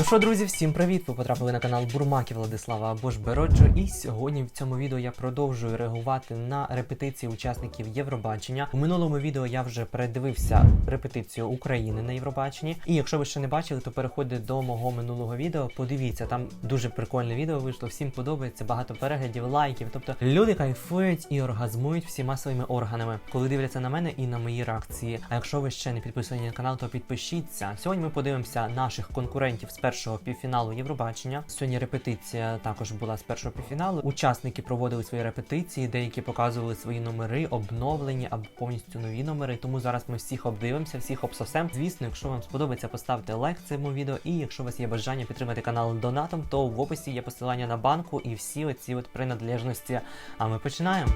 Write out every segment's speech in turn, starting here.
Ну що, друзі, всім привіт! Ви потрапили на канал Бурмаки Владислава або ж Бероджо. І сьогодні в цьому відео я продовжую реагувати на репетиції учасників Євробачення. У минулому відео я вже передивився репетицію України на Євробаченні. І якщо ви ще не бачили, то переходьте до мого минулого відео. Подивіться, там дуже прикольне відео вийшло. Всім подобається, багато переглядів, лайків. Тобто люди кайфують і оргазмують всіма своїми органами, коли дивляться на мене і на мої реакції. А якщо ви ще не підписані на канал, то підпишіться. Сьогодні ми подивимося наших конкурентів з першого півфіналу Євробачення. Сьогодні репетиція також була з першого півфіналу. Учасники проводили свої репетиції, деякі показували свої номери, обновлені або повністю нові номери. Тому зараз ми всіх обдивимося, всіх обсосем. Звісно, якщо вам сподобається, поставте лайк цьому відео. І якщо у вас є бажання підтримати канал донатом, то в описі є посилання на банку і всі оці от принадлежності. А ми починаємо.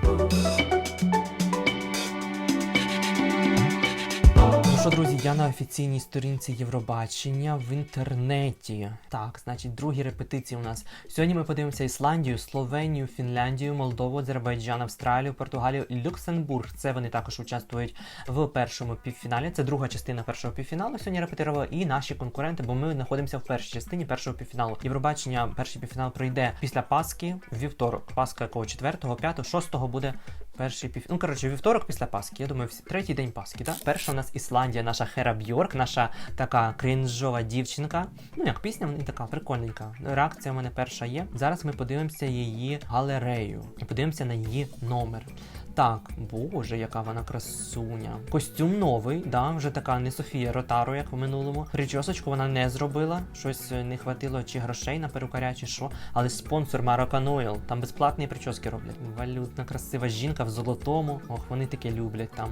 Що, друзі, я на офіційній сторінці Євробачення в інтернеті. Так, значить, другі репетиції у нас. Сьогодні ми подивимося Ісландію, Словенію, Фінляндію, Молдову, Азербайджан, Австралію, Португалію Люксембург. Це вони також участвують в першому півфіналі. Це друга частина першого півфіналу. Сьогодні репетирували і наші конкуренти, бо ми знаходимося в першій частині першого півфіналу. Євробачення, перший півфінал пройде після Пасхи вівторок. Пасха якого 4, 5, 6 буде Перший пів... Ну, коротше, вівторок після Пасхи. Я думаю, всі- третій день Пасхи, так? Перша у нас Ісландія, наша Хера Бьорк, наша така крінжова дівчинка. Ну, як пісня, вона така прикольненька. Реакція в мене перша є. Зараз ми подивимося її галерею і подивимося на її номер. Так, боже, яка вона красуня. Костюм новий, да, вже така не Софія Ротаро, як в минулому. Причосочку вона не зробила. Щось не хватило чи грошей на перукаря, чи що. Але спонсор Moroccan Oil, там безплатні прически роблять. Валютна красива жінка в золотому. Ох, вони таке люблять там.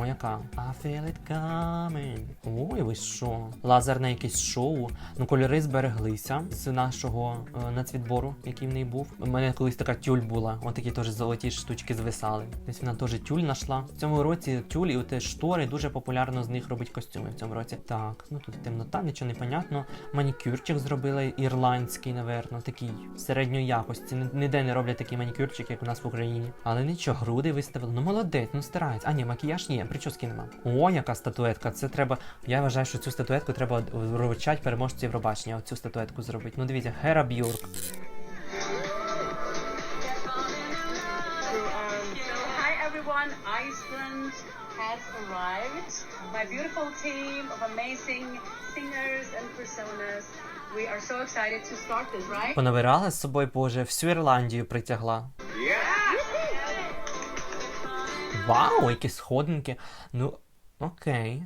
О, яка. I feel it coming. Ой, ви що? Лазерне якесь шоу. Ну, кольори збереглися з нашого е, нацвідбору, який в неї був. У мене колись така тюль була. Ось такі теж золоті штучки звисали. Десь вона теж тюль знайшла. В цьому році тюль і оте штори дуже популярно з них робить костюми в цьому році. Так, ну тут темнота, нічого не понятно. Манікюрчик зробили ірландський, наверно, такий середньої якості. Ніде не роблять такий манікюрчик, як у нас в Україні. Але нічого, груди виставили. Ну молодець, ну старається. А ні, макіяж є, прически нема. О, яка статуетка. Це треба. Я вважаю, що цю статуетку треба вручати переможцю Євробачення. Оцю статуетку зробити. Ну дивіться, Хера Бьорк. Has arrived. My beautiful team of amazing singers and personas. We are so excited to start this, right? Понабирала з собою, боже, всю Ірландію притягла. Вау, які сходинки. Ну, окей.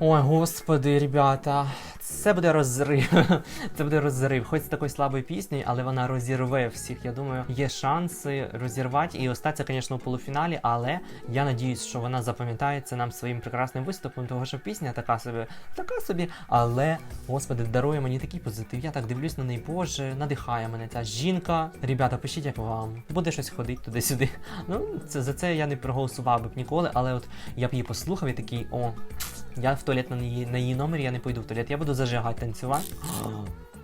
Ой, господи, ребята, це буде розрив. Це буде розрив. Хоч з такою слабою піснею, але вона розірве всіх. Я думаю, є шанси розірвати і остатися, звісно, у полуфіналі, але я надіюсь, що вона запам'ятається нам своїм прекрасним виступом, того що пісня така собі, така собі, але, господи, дарує мені такий позитив. Я так дивлюсь на неї, боже, надихає мене ця жінка. Ребята, пишіть, як вам. Буде щось ходити туди-сюди. Ну, це за це я не проголосував би б ніколи, але от я б її послухав і такий, о. Я в туалет на її, на її номер, я не пойду в туалет, я буду зажигати, танцювати.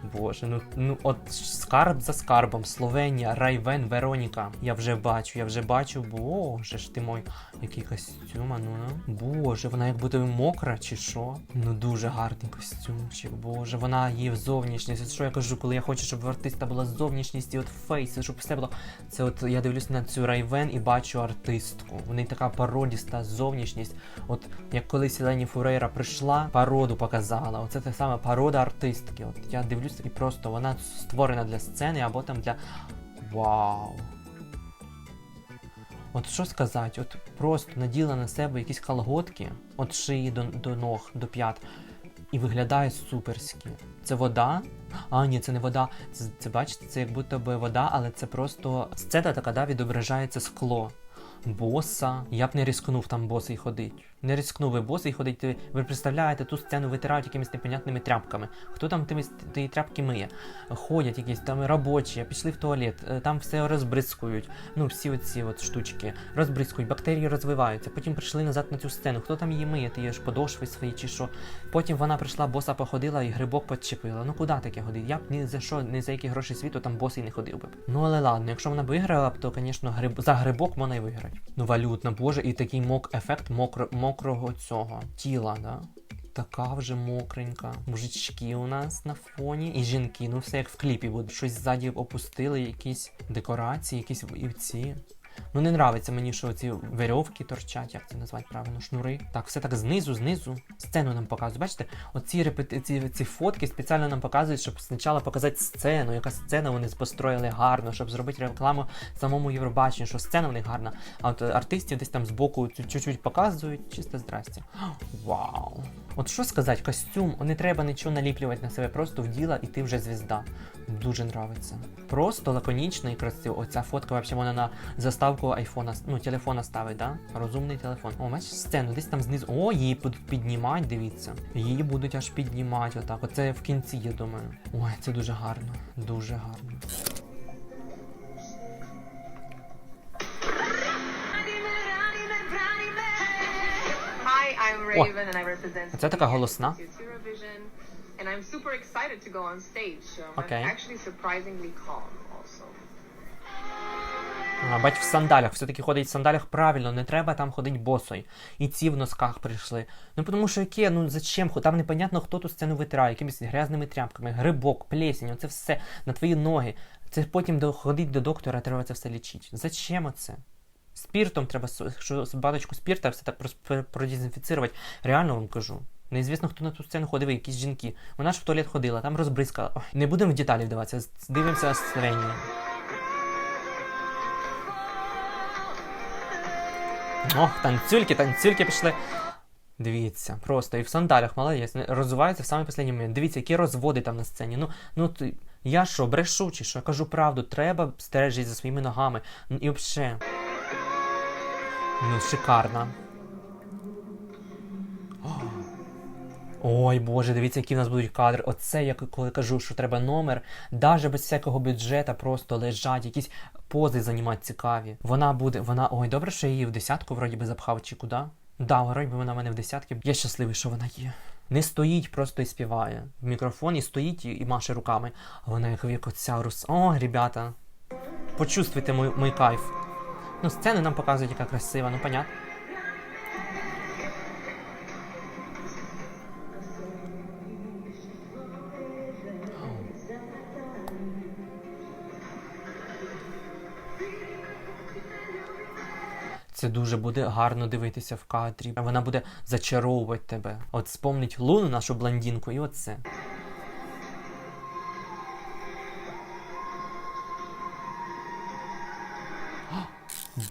Боже, ну, ну от скарб за скарбом, Словенія, Райвен, Вероніка. Я вже бачу, я вже бачу, боже ж ти мой, який костюм, а ну ну. Боже, вона як буде мокра чи що? Ну дуже гарний костюмчик, боже, вона її зовнішність. От що я кажу, коли я хочу, щоб в артиста була зовнішність і от фейс, щоб все було. Це от я дивлюсь на цю Райвен і бачу артистку. У неї така пародіста зовнішність. От як колись Елені Фурейра прийшла, пароду показала. Оце те саме парода артистки. От я дивлюсь і просто вона створена для сцени або там для. Вау! От що сказати, от просто наділа на себе якісь колготки від шиї до, до ног, до п'ят, і виглядає суперськи. Це вода? А, ні, це не вода. Це, це бачите, це як будто би вода, але це просто сцена така, да, відображається скло. Боса. Я б не рискнув там босий ходить. Не ризикнув би босий ходить. Ви, представляєте, ту сцену витирають якимись непонятними тряпками. Хто там тими ті тряпки миє? Ходять якісь там робочі, пішли в туалет, е, там все розбризкують. Ну, всі оці от штучки розбризкують, бактерії розвиваються. Потім прийшли назад на цю сцену. Хто там її миє? Ти є ж подошви свої чи що? Потім вона прийшла, боса походила і грибок підчепила. Ну куди таке ходить? Я б ні за що, ні за які гроші світу там босий не ходив би. Ну але ладно, якщо вона б виграла то, звісно, гриб... за грибок вона й виграє. Ну валютна, боже, і такий мок ефект мокро... мокрого цього тіла, да? Така вже мокренька. Мужички у нас на фоні, і жінки, ну все як в кліпі бо Щось ззаді опустили, якісь декорації, якісь і ці. Ну не нравиться мені, що ці верьовки торчать, як це назвати правильно, шнури. Так, все так знизу, знизу. Сцену нам показують. Бачите, оці репети... ці, фотки спеціально нам показують, щоб спочатку показати сцену, яка сцена вони построїли гарно, щоб зробити рекламу самому Євробаченню, що сцена в них гарна. А от артистів десь там збоку чуть-чуть показують, чисто здрасте. Вау! От що сказати, костюм, не треба нічого наліплювати на себе, просто вділа і ти вже звізда. Дуже нравиться. Просто лаконічно і красиво. Оця фотка взагалі вона на заставку айфона, ну, телефона ставить, да? Розумний телефон. О, бачиш сцену, десь там знизу. О, її будуть піднімати, дивіться. Її будуть аж піднімати отак. Оце в кінці, я думаю. Ой, це дуже гарно. Дуже гарно. Represent. Оце така голосна. It's бач, в сандалях, все-таки ходить в сандалях правильно, не треба там ходити босой. І ці в носках прийшли. Ну тому що яке, ну зачем? Там непонятно, хто ту сцену витирає, якимись грязними тряпками, грибок, плесінь, оце все на твої ноги. Це потім до, ходить до доктора, треба це все лічити. Зачем оце? Спіртом треба, якщо баночку спірта все так продезінфіцирувати. Реально вам кажу. Неізвісно, хто на ту сцену ходив, якісь жінки. Вона ж в туалет ходила, там розбризкала. Ой, не будемо в деталі вдаватися, дивимося Словенію. Ох, танцюльки, танцюльки пішли. Дивіться, просто і в сандалях молодець, розвивається в самий останній момент. Дивіться, які розводи там на сцені. Ну, ну я що, брешу чи що? Я кажу правду, треба стережити за своїми ногами. Ну і взагалі. Ну, шикарно. Ой, Боже, дивіться, які в нас будуть кадри. Оце я коли кажу, що треба номер, навіть без всякого бюджета, просто лежать, якісь пози займати цікаві. Вона буде, вона. Ой, добре, що я її в десятку вроді би запхав чи куди. Да, вроді би вона в мене в десятки. Я щасливий, що вона є. Не стоїть, просто і співає. В мікрофон і стоїть і, маше руками. А вона як як оця рус. О, ребята. Почувствуйте мой, мой кайф. Ну, сцени нам показують, яка красива, ну понятно. Це дуже буде гарно дивитися в кадрі. Вона буде зачаровувати тебе. От спомнить Луну, нашу блондинку, і оце.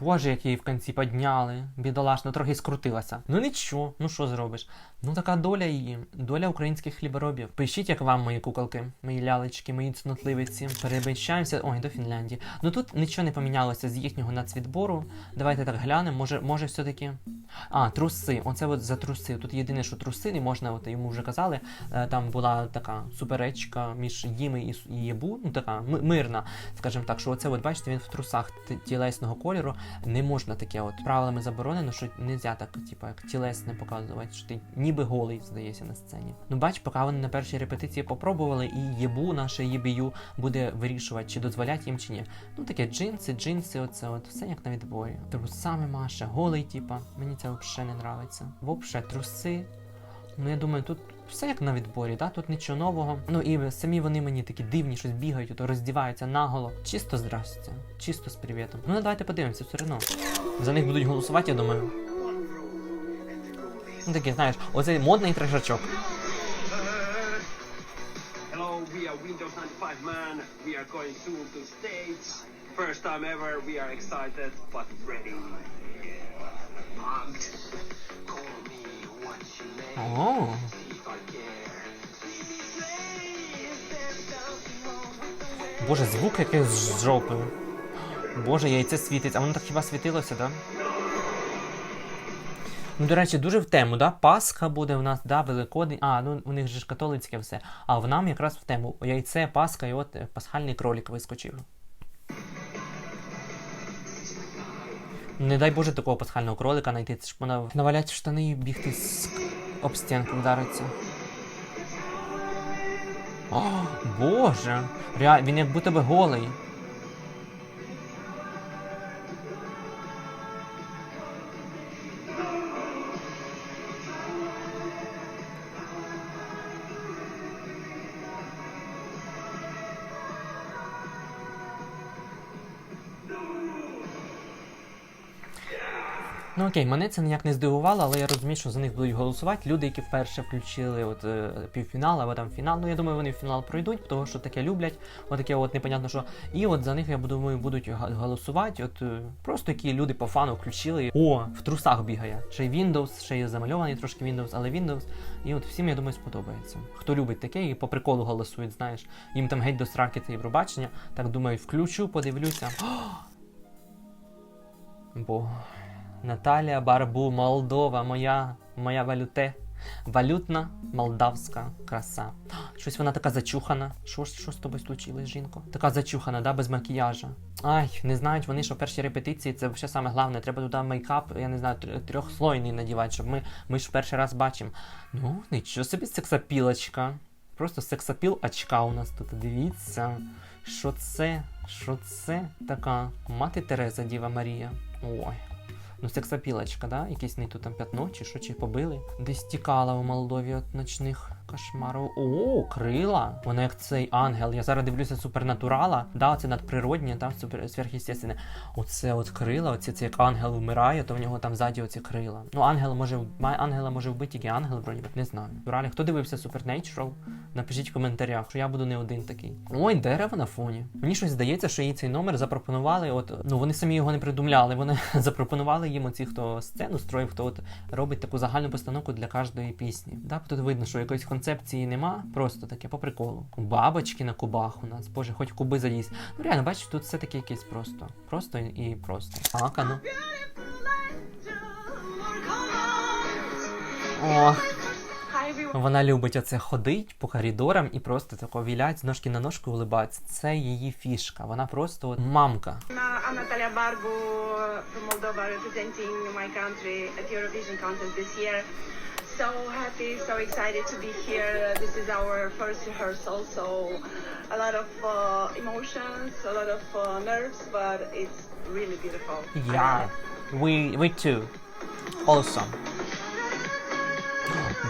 Боже, як її в кінці підняли. Бідолашно, трохи скрутилася. Ну нічого, ну що зробиш? Ну така доля її, доля українських хліборобів. Пишіть, як вам мої куколки, мої лялечки, мої цнотливиці. Переміщаємося. Ой, до Фінляндії. Ну тут нічого не помінялося з їхнього нацвідбору. Давайте так глянемо. Може, може, все-таки. А, труси. Оце от за труси. Тут єдине, що труси не можна, от йому вже казали. е, Там була така суперечка між їми і, Єбу, ну така мирна, скажімо так, що оце, от бачите, він в трусах тілесного кольору. Не можна таке, от правилами заборонено, що не можна так, типу, як тілесне показувати, що ти ніби голий, здається, на сцені. Ну бач, поки вони на першій репетиції попробували, і Єбу, наше Єбію, буде вирішувати, чи дозволять їм чи ні. Ну таке джинси, джинси, оце от все як на відборі. Трусами Маша, голий, типа. Мені це взагалі не нравиться. Вообще, труси. Ну я думаю, тут все як на відборі, да? тут нічого нового. Ну і самі вони мені такі дивні, щось бігають, то роздіваються наголо. Чисто здрасте, чисто з привітом. Ну давайте подивимося все одно. За них будуть голосувати, я думаю. Ну такий, знаєш, оцей модний трешачок. We are Windows 95 Man. We are going soon to stage. First time ever, we are excited but ready. Pumped. Call me what you I care. Боже, звук якийсь з. Боже, яйце світить, а воно так хіба світилося, да? Ну, до речі, дуже в тему, да? Пасха буде у нас, да, Великодень. А, ну у них же ж католицьке все. А в нам якраз в тему. Яйце, Пасха, і от е, пасхальний кролик вискочив. Не дай Боже такого пасхального кролика знайти, це ж вона навалять штани і бігти з об стінку вдариться. О, Боже! Rea... Він як будто би голий. Окей, мене це ніяк не здивувало, але я розумію, що за них будуть голосувати. Люди, які вперше включили от, е, півфінал або там фінал. Ну я думаю, вони в фінал пройдуть, тому що таке люблять. Отаке от непонятно що. І от за них, я думаю, будуть голосувати. От е, просто які люди по фану включили. О, в трусах бігає. Ще й Windows, ще й замальований трошки Windows, але Windows. І от всім, я думаю, сподобається. Хто любить таке і по приколу голосують, знаєш. Їм там геть до сраки це Євробачення. Так думають, включу, подивлюся. Бо Наталія Барбу, Молдова, моя, моя валюте. Валютна молдавська краса. Щось вона така зачухана. Що, що з тобою случилось, жінко? Така зачухана, да, без макіяжа. Ай, не знають вони, що перші репетиції це ще саме головне. Треба туди мейкап, я не знаю, тр- трьохслойний надівати, щоб ми, ми ж перший раз бачимо. Ну, нічого собі сексапілочка. Просто сексапіл очка у нас тут. Дивіться. Що це? Що це така? Мати Тереза, Діва Марія. Ой. Ну, сексапілочка, да? Якесь не тут там п'ятно чи що, чи побили. Десь тікала у Молдові від ночних кошмарів. О, крила! Вона як цей ангел. Я зараз дивлюся супернатурала. Да, це надприроднє, там супер сверхъестественне. Оце от крила, оце це як ангел вмирає, то в нього там ззаді оці крила. Ну, ангел може ангела може вбити тільки ангел, вроді не знаю. Натуралі, хто дивився Supernatural? Напишіть в коментарях, що я буду не один такий. Ой, дерево на фоні. Мені щось здається, що їй цей номер запропонували. От ну вони самі його не придумляли. Вони запропонували їм оці, хто сцену строїв, хто от робить таку загальну постановку для кожної пісні. Да, тут видно, що якоїсь концепції нема, просто таке по приколу. Бабочки на кубах у нас. Боже, хоч куби заїсть. Ну реально, бачиш, тут все таке якесь просто. Просто і просто. Так, а ну. Ох. Вона любить оце ходить по коридорам і просто тако вілять з ножки на ножку улибатися. Це її фішка. Вона просто от мамка. I'm Natalia Barbu from Moldova representing my country at Eurovision contest this year. So happy, so excited to be here. This is our first rehearsal, so a lot of uh, emotions, a lot of uh, nerves, but it's really beautiful. Yeah, we, we too. Awesome.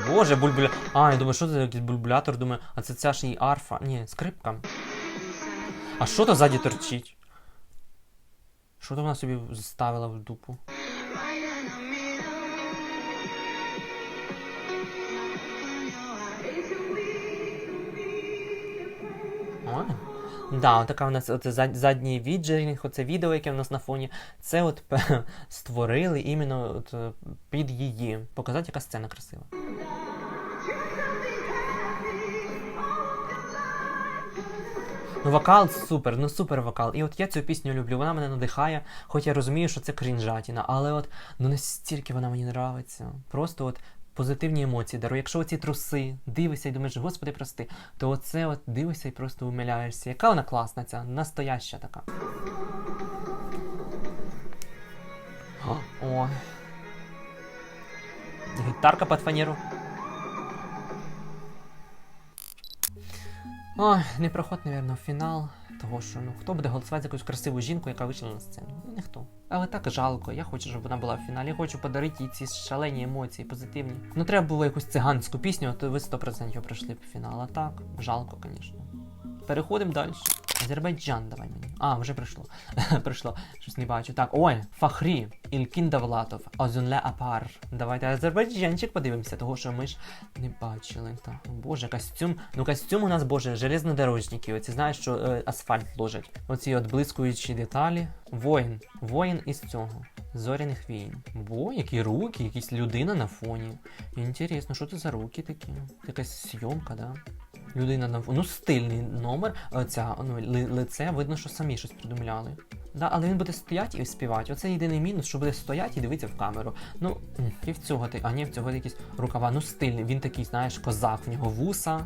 Боже, бульбуля. А, я думаю, що це якийсь бульбулятор? Думаю, а це ця ж і арфа. Ні, скрипка. А що то ззаді торчить? Що то вона собі ставила в дупу? Ой. Да, така у нас оце задній віджерінг, оце відео, яке в нас на фоні. Це от створили іменно от, е, під її. Показати, яка сцена красива. Ну, вокал супер, ну супер вокал. І от я цю пісню люблю, вона мене надихає, хоч я розумію, що це крінжатіна, але от ну настільки вона мені нравиться. Просто от позитивні емоції дарує. Якщо оці труси, дивишся і думаєш, господи, прости, то оце от дивишся і просто умиляєшся. Яка вона класна, ця настояща така. О. Гітарка під фанеру. Ой, не проход, напевно, в фінал. Того що ну хто буде голосувати за якусь красиву жінку, яка вийшла на сцену? Ну ніхто. Але так жалко. Я хочу, щоб вона була в фіналі. Хочу подарити їй ці шалені емоції, позитивні. Ну треба було якусь циганську пісню, то ви 100% пройшли по фінал. А так, жалко, звісно. Переходимо далі. Азербайджан, давай мені. А, вже прийшло. прийшло. Щось не бачу. Так, ой, Фахрі, Ілкін Давлатов, Озунле Апар. Давайте азербайджанчик подивимося, того що ми ж не бачили. Так, боже, костюм. Ну, костюм у нас, боже, железнодорожники. Оці знаєш, що е, асфальт ложать. Оці от блискуючі деталі. Воїн. Воїн із цього. Зоряних війн. Бо, які руки, якісь людина на фоні. Інтересно, що це за руки такі? Якась зйомка, да? Людина на. Ну, стильний номер. Оця, ну, ли, лице, видно, що самі щось придумляли. Да, але він буде стояти і співати. Оце єдиний мінус, що буде стояти і дивитися в камеру. Ну, і в цього ти, а ні, в цього якісь рукава. Ну, стильний. Він такий, знаєш, козак, в нього вуса.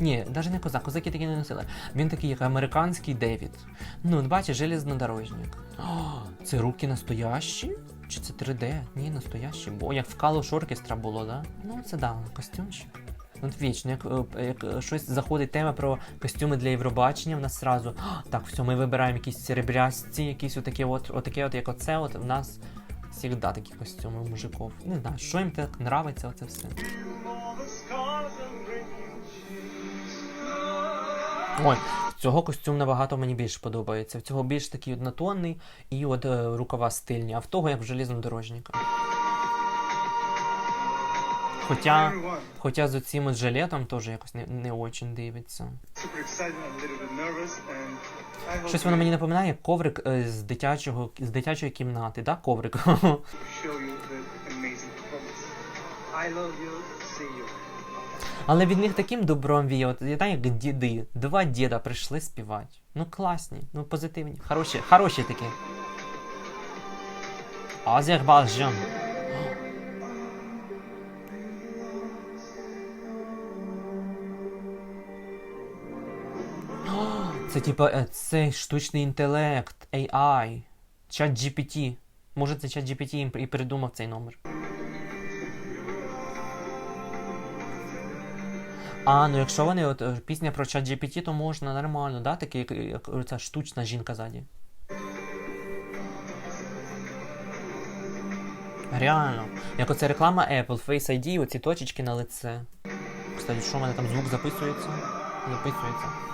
Ні, навіть не козак, козаки такі не носили. Він такий, як американський Девід. Ну, бачиш, железнодорожник. О, це руки настоящі? Чи це 3D? Ні, настоящі. Бо як в Калош оркестра було, да? Ну, це да, костюмчик. От вічно, як, е, як е, щось заходить тема про костюми для Євробачення, в нас зразу так, все, ми вибираємо якісь серебрясті, якісь отакі от, отаке от, як оце, от в нас завжди такі костюми у мужиків. Не знаю, що їм так нравиться, оце все. Ой, цього костюм набагато мені більше подобається. В цього більш такий однотонний і от е, рукава стильні, а в того як в железнодорожника. Хоча, хоча з оцим от жилетом теж якось не, не очень дивиться. Щось воно мені напоминає коврик е, з дитячого з дитячої кімнати, да? Коврик. Але від них таким добром віє. От я знаю, як діди. Два діда прийшли співати. Ну класні, ну позитивні, хороші, хороші такі. Азербайджан. Це типа е, це штучний інтелект, AI, чат GPT. Може це чат GPT і придумав цей номер. А, ну якщо вони от е, пісня про чат GPT, то можна нормально, да? Таке, як, як ця штучна жінка ззаді. Реально. Як оце реклама Apple, Face ID, оці точечки на лице. Кстати, що в мене там звук записується? Записується.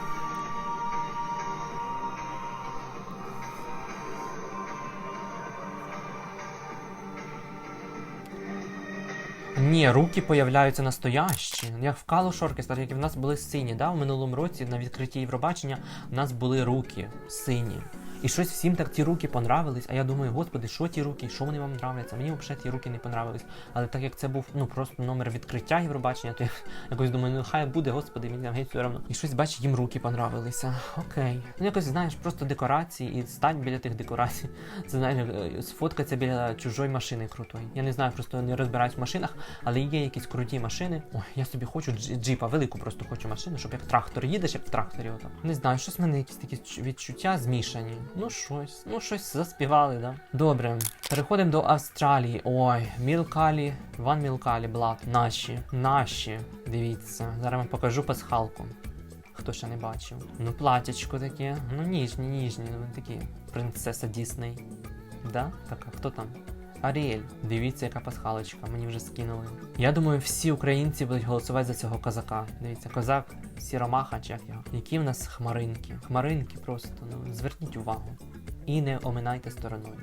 Ні, руки появляються настоящі. Як в Калуш Оркестр, як в нас були сині, да? В минулому році на відкритті Євробачення в нас були руки сині. І щось всім так ті руки понравились. А я думаю, господи, що ті руки, що вони вам нравляться? Мені взагалі ті руки не понравились. Але так як це був ну просто номер відкриття Євробачення, то я якось думаю, ну хай буде, господи, мені там геть все одно. І щось бачу, їм руки понравилися. Окей. Ну якось знаєш, просто декорації і стать біля тих декорацій. Це знаєш, е, сфоткатися біля чужої машини крутої. Я не знаю, просто не розбираюсь в машинах, але є якісь круті машини. Ой, я собі хочу джипа, велику просто хочу машину, щоб як трактор їдеш, як в тракторі. Отак. Не знаю, щось в мене якісь такі відчуття змішані. Ну щось, ну щось заспівали, да. Добре, переходимо до Австралії. Ой, Мілкалі, Ван Мілкалі, Блад. Наші, наші. Дивіться, зараз вам покажу пасхалку. Хто ще не бачив. Ну, платячко таке, ну ніжні, ніжні, ну такі. Принцеса Дісней. Да? Так, а хто там? Аріель, дивіться, яка пасхалочка, мені вже скинули. Я думаю, всі українці будуть голосувати за цього козака. Дивіться, козак Сіромаха, чи як його. Які в нас хмаринки. Хмаринки просто, ну зверніть увагу. І не оминайте стороною.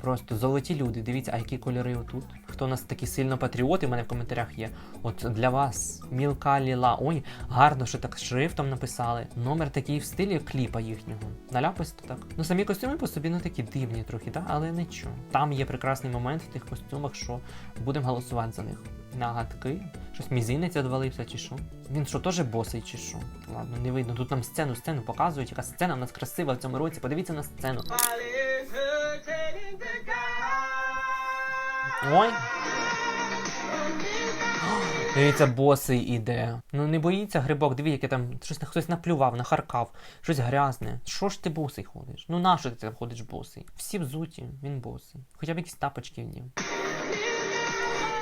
Просто золоті люди, дивіться, а які кольори отут. Хто у нас такі сильно патріоти, у мене в коментарях є. От для вас мілка ліла. Ой, гарно, що так шрифтом написали. Номер такий в стилі кліпа їхнього. Наляписто так. Ну самі костюми по собі ну такі дивні трохи, да? але нічого. Там є прекрасний момент в тих костюмах, що будемо голосувати за них. Нагадки. Щось мізинець відвалився чи що? Він що, теж босий чи що? Ладно, не видно. Тут нам сцену, сцену показують, яка сцена в нас красива в цьому році. Подивіться на сцену. Ой. Дивіться, босий іде. Ну не боїться грибок, диві, яке там щось хтось наплював, нахаркав, щось грязне. Що ж ти босий ходиш? Ну нащо ти ходиш босий? Всі взуті, він босий. Хоча б якісь тапочки вдів.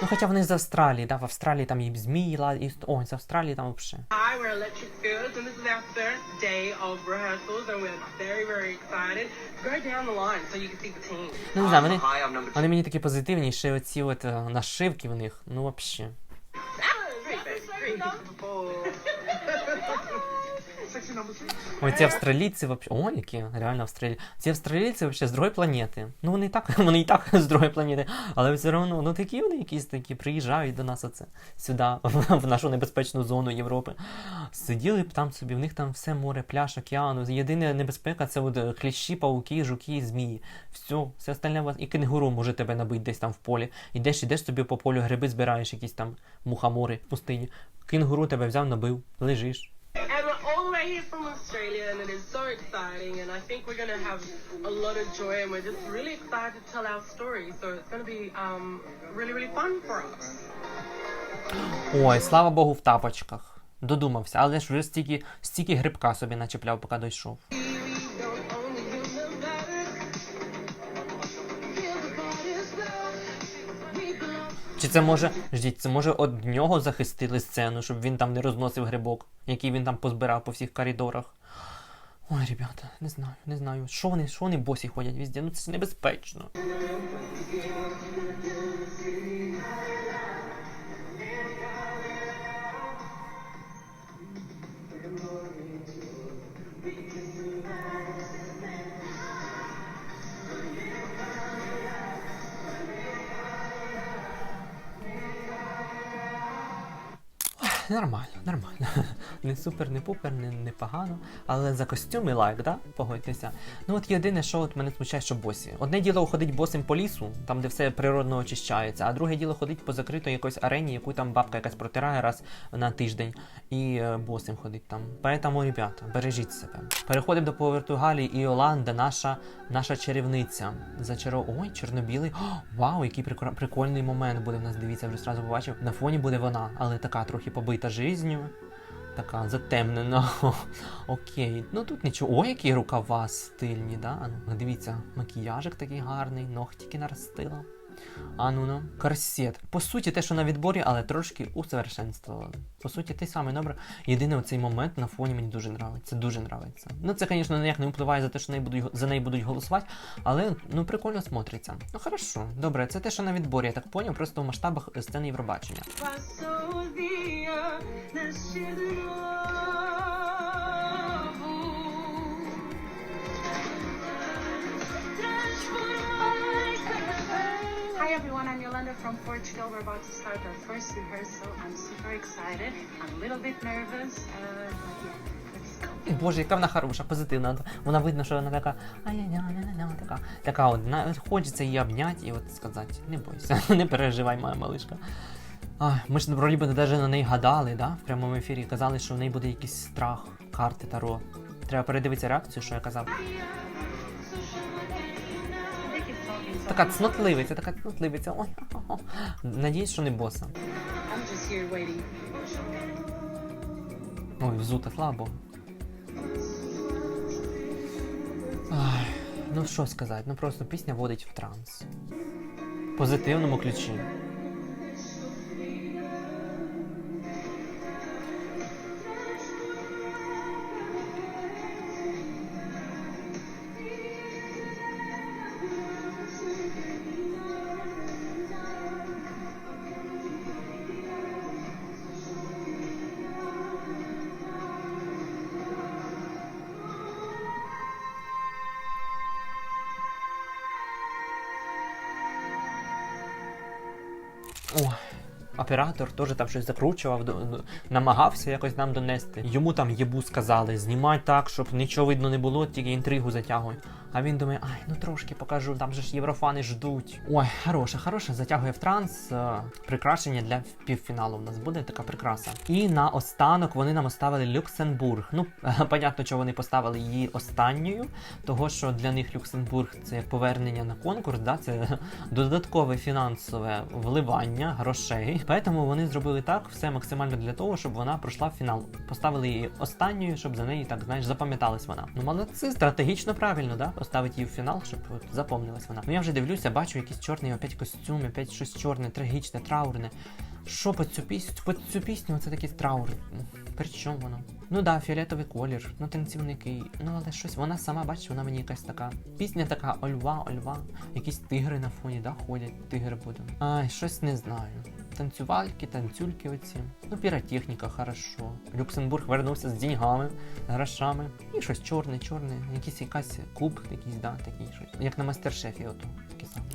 Ну хоча вони з Австралії, да, в Австралії там і змії, і... Ой, з Австралії там взагалі. Hi, we're Electric Fields, and this is our third day of rehearsals, and we're very, very excited. Go down the line so you can see the team. Ну не знаю, вони, Hi, I'm number вони мені такі позитивні, ще оці от е, нашивки в них, ну взагалі. Ой, ці австралійці вообще. О, які реально австралійці. Ці австралійці вообще з другої планети. Ну вони і так, вони і так з другої планети, але все одно, ну такі вони якісь такі приїжджають до нас оце сюди, в нашу небезпечну зону Європи. Сиділи б там собі, в них там все море, пляж, океану. Єдина небезпека це от е, кліщі, пауки, жуки, змії. Все, все остальне вас. І кенгуру може тебе набити десь там в полі. Ідеш, ідеш собі по полю, гриби збираєш, якісь там мухомори в пустині. Кенгуру тебе взяв, набив, лежиш. Here from Australia and it is so exciting and I think we're going to have a lot of joy and we're just really excited to tell our story. So it's going to be um, really, really fun for us. Ой, слава Богу, в тапочках. Додумався, але ж вже стільки, стільки грибка собі начепляв, поки дійшов. Чи це може, ждіть, це може од нього захистили сцену, щоб він там не розносив грибок, який він там позбирав по всіх коридорах. Ой, ребята, не знаю, не знаю. Що вони, що вони босі ходять везде? Ну це ж небезпечно. Нормально, нормально. Не супер, не пупер, не, не погано. Але за костюми лайк, да? Погодьтеся. Ну от єдине, що от мене смущає, що босі. Одне діло ходить босим по лісу, там де все природно очищається, а друге діло ходить по закритої якоїсь арені, яку там бабка якась протирає раз на тиждень, і е, босим ходить там. Поэтому, ребята, бережіть себе. Переходимо до Португалії і Оланда, наша, наша чарівниця. Зачаро... Ой, чорно-білий. Вау, який прикольний момент буде в нас. Дивіться, вже зразу побачив. На фоні буде вона, але така трохи побита жизнью. Така затемнена. Окей. Ну тут нічого. О, які рукава стильні, да? Ну, дивіться, макіяжик такий гарний, ногтики наростила. А ну корсет. По суті, те, що на відборі, але трошки усовершенствували. По суті, те саме добре. Єдине оцей момент на фоні мені дуже нравиться. Дуже нравиться. Ну це, звісно, ніяк не впливає за те, що неї будуть, за неї будуть голосувати, але ну прикольно смотриться. Ну хорошо, добре, це те, що на відборі, я так поняв, просто в масштабах е, сцени Євробачення. Passou everyone, I'm Yolanda from Portugal. We're about to start our first rehearsal. I'm super excited. I'm a little bit nervous, uh, but yeah. Боже, яка вона хороша, позитивна. Вона видно, що вона така ай-яй-яй-яй-яй, така, така от, на- хочеться її обняти і от сказати, не бойся, не переживай, моя малишка. Ай, ми ж вроді би навіть на неї гадали, да? в прямому ефірі казали, що в неї буде якийсь страх, карти Таро. Треба передивитися реакцію, що я казав. Така цнотливиця, така цнотливиця. Ой. Надіюсь, що не боса. Ой, взута, слава Богу. Ай, ну що сказати, ну просто пісня водить в транс. В позитивному ключі. Оператор теж там щось закручував, до- намагався якось нам донести. Йому там єбу сказали, знімай так, щоб нічого видно не було, тільки інтригу затягуй. А він думає, ай, ну трошки покажу, там же ж єврофани ждуть. Ой, хороша, хороша, затягує в транс. е, Прикрашення для півфіналу в нас буде така прикраса. І на останок вони нам оставили Люксембург. Ну, понятно, що вони поставили її останньою, того що для них Люксембург це повернення на конкурс, да, це додаткове фінансове вливання грошей. Тому вони зробили так все максимально для того, щоб вона пройшла в фінал. Поставили її останньою, щоб за неї так знаєш запам'яталась вона. Ну молодці, стратегічно правильно, да? Поставити її в фінал, щоб от, запомнилась вона. Ну я вже дивлюся, бачу якийсь чорний опять костюм, опять щось чорне, трагічне, траурне. Що по цю пісню? По цю пісню це такий траур. При чому воно? Ну да, фіолетовий колір, ну танцівники, ну але щось вона сама, бачиш, вона мені якась така. Пісня така ольва, ольва, якісь тигри на фоні, да, ходять, тигри будуть. Ай, щось не знаю. Танцювальки, танцюльки оці. Ну, піротехніка, хорошо. Люксембург вернувся з деньгами, грошами. І щось чорне, чорне, якийсь якась клуб, якийсь, да, такий щось. Як на мастер-шефі, ото таке саме.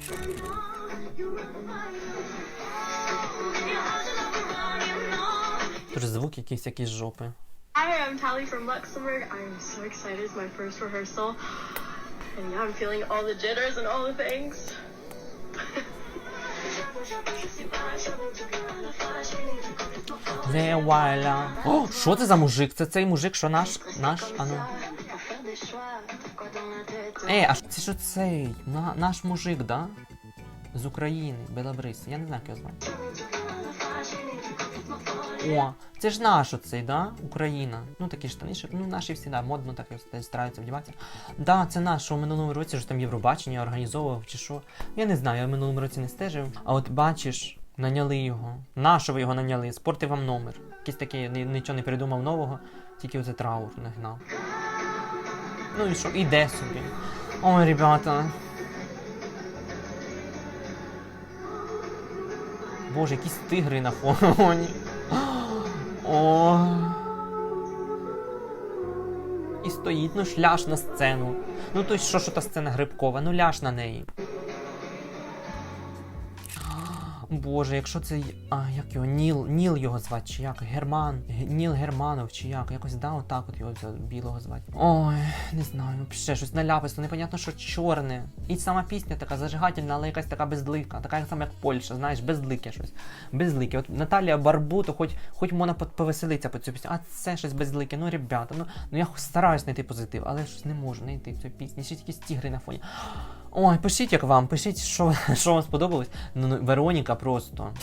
Тож звук якийсь, якісь жопи. Hi, I'm Tally from Luxembourg. I'm so excited. It's my first rehearsal. And yeah, I'm feeling all the jitters and all the things. Вуаля. О, що це за мужик? Це цей мужик, що наш, наш, ану. Е, а це що цей? На, наш мужик, да? З України, Белабрис. Я не знаю, як його звати. О, це ж наш оцей, да? Україна. Ну такі штани, що- ну наші всі, да, модно так стараються вдіватися. Да, це наш, що в минулому році ж там Євробачення організовував чи що. Я не знаю, я в минулому році не стежив. А от бачиш, наняли його. Нащо ви його наняли? Спорти вам номер. Якийсь такий, ні- нічого не придумав нового, тільки оце траур нагнав. Ну і що, іде собі. Ой, ребята. Боже, якісь тигри на фоні. О. І стоїть, ну ж ляж на сцену. Ну то що, що та сцена грибкова, ну ляж на неї. Боже, якщо це. А, як його? Ніл, Ніл його звати, чи як? Герман. Ніл Германов, чи як? Якось да, отак от його білого звати. Ой, не знаю, ще щось наляписто, непонятно, що чорне. І сама пісня така зажигательна, але якась така безлика, така сама, як Польща, знаєш, безлике щось. Безлике. От Наталія Барбу, то хоч, хоч можна по- повеселитися по цю пісню, а це щось безлике. Ну, ребята, ну, ну я стараюсь знайти позитив, але щось не можу знайти в цій пісні. Ще якісь тігри на фоні. Ой, пишіть, як вам, пишіть, що, що вам сподобалось. Ну, ну, Вероніка просто.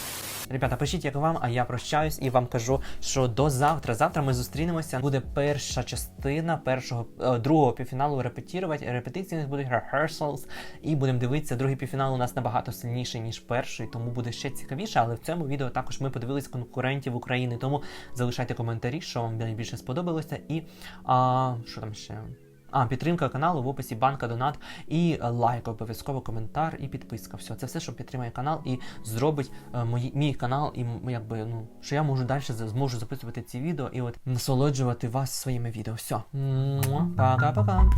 Ребята, пишіть, як вам, а я прощаюсь і вам кажу, що до завтра. Завтра ми зустрінемося. Буде перша частина першого е, другого півфіналу репетірувати. Репетиції у нас будуть rehearsals, і будемо дивитися. Другий півфінал у нас набагато сильніший, ніж перший, тому буде ще цікавіше. Але в цьому відео також ми подивились конкурентів України. Тому залишайте коментарі, що вам найбільше сподобалося, і а, що там ще. А, підтримка каналу в описі банка, донат і е, лайк, обов'язково коментар і підписка. Все, це все, що підтримує канал і зробить е, мої, мій канал, і якби ну, що я можу далі зможу записувати ці відео і от насолоджувати вас своїми відео. Все. Пока-пока.